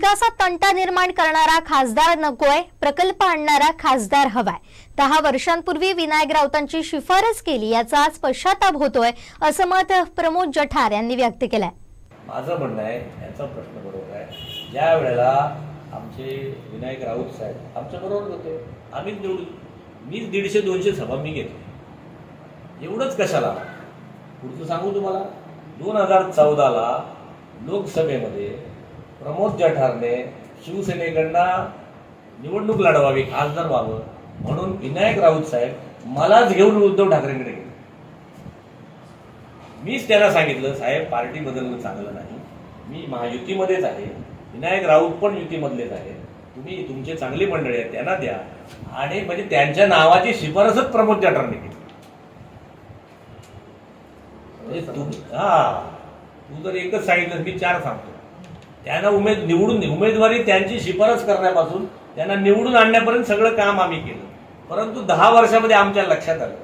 विकासात तंटा निर्माण करणारा खासदार नकोय प्रकल्प आणणारा खासदार हवाय. दहा वर्षांपूर्वी विनायक राऊतांची शिफारस केली याचा आज पश्चाताप होतोय असं मत प्रमोद जठार यांनी व्यक्त केलंय. माझं म्हणणं आहे यांचा प्रश्न बरोबर आहे. ज्या वेळेला आमचे विनायक राऊत साहेब आमच्या बरोबर होते आम्हीच निवडून मीच दीडशे दोनशे सभा मी घेतली. एवढंच कशाला? पुढचं सांगू तुम्हाला दोन हजार चौदाला लोकसभेमध्ये प्रमोद जठारने शिवसेनेकडनं निवडणूक लढवावी खासदार व्हावं म्हणून विनायक राऊत साहेब मलाच घेऊन उद्धव ठाकरेंकडे गेले. मीच त्यांना सांगितलं साहेब पार्टी बदलणं चांगलं नाही. मी महायुतीमध्येच आहे. विनायक राऊत पण युतीमधलेच आहे तुम्ही तुमचे चांगली मंडळी आहेत त्यांना द्या. आणि म्हणजे त्यांच्या नावाची शिफारसच प्रमोद जठारने केली. म्हणजे हा. तू जर एकच सांगितलं मी चार सांगतो. त्यांना उमेद निवडून उमेदवारी त्यांची शिफारस करण्यापासून त्यांना निवडून आणण्यापर्यंत सगळं काम आम्ही केलं. परंतु दहा वर्षामध्ये आमच्या लक्षात आलं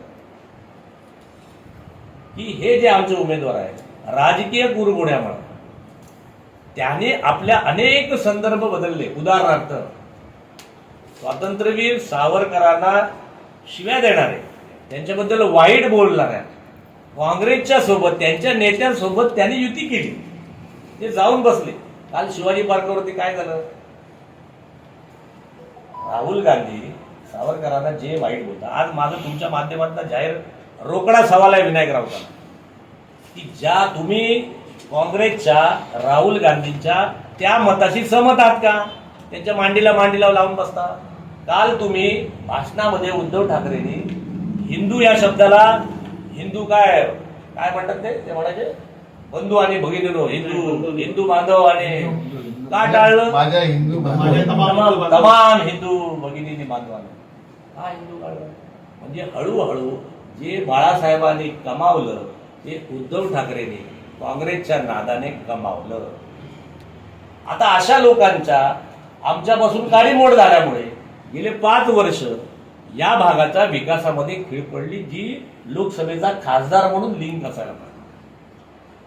की हे जे आमचे उमेदवार आहेत राजकीय कुरघोड्यामुळे त्याने आपल्या अनेक संदर्भ बदलले. उदाहरणार्थ स्वातंत्र्यवीर सावरकरांना शिव्या देणारे त्यांच्याबद्दल वाईट बोलणाऱ्या काँग्रेसच्या सोबत त्यांच्या नेत्यांसोबत त्यांनी युती केली. ते जाऊन बसले. काल शिवाजी पार्कवरती काय झालं? राहुल गांधी सावरकरांना जे वाईट बोलतात. आज माझं तुमच्या माध्यमातला जाहीर रोकडा सवाल आहे विनायक राऊतांना. की ज्या तुम्ही काँग्रेसच्या राहुल गांधींच्या त्या मताशी सहमत आहात का? त्यांच्या मांडीला मांडीला लावून बसता. काल तुम्ही भाषणामध्ये उद्धव ठाकरेंनी हिंदू या शब्दाला हिंदू काय काय म्हणतात ते? ते म्हणायचे बंधू आणि भगिनीनो हिंदू हिंदू बांधव आणि का टाळलं? माझ्या हिंदू तमाम तमाम हिंदू भगिनींनी बांधवानं हा हिंदू काढला म्हणजे हळूहळू जे बाळासाहेबांनी कमावलं ते उद्धव ठाकरेंनी काँग्रेसच्या नादाने कमावलं. आता अशा लोकांच्या आमच्यापासून काडीमोड झाल्यामुळे गेले पाच वर्ष या भागाच्या विकासामध्ये खीळ पडली जी लोकसभेचा खासदार म्हणून लिंक असायला पाहिजे.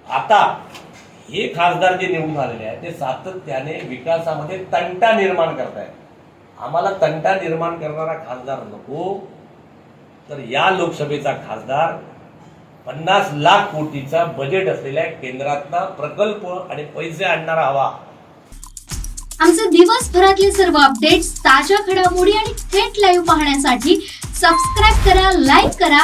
आता हे खासदार जे निवडून आलेले आहेत ते सातत्याने विकासामध्ये तंटा निर्माण करतायत. आम्हाला तंटा निर्माण करणारा खासदार नको. तर या लोकसभेचा खासदार पन्नास लाख कोटीचा बजेट असलेल्या केंद्रातला प्रकल्प आणि पैसे आणणारा हवा. आमचे दिवसभरातले सर्व अपडेट्स ताज्या घडामोडी आणि थेट लाईव्ह पाहण्यासाठी सबस्क्राईब करा लाईक करा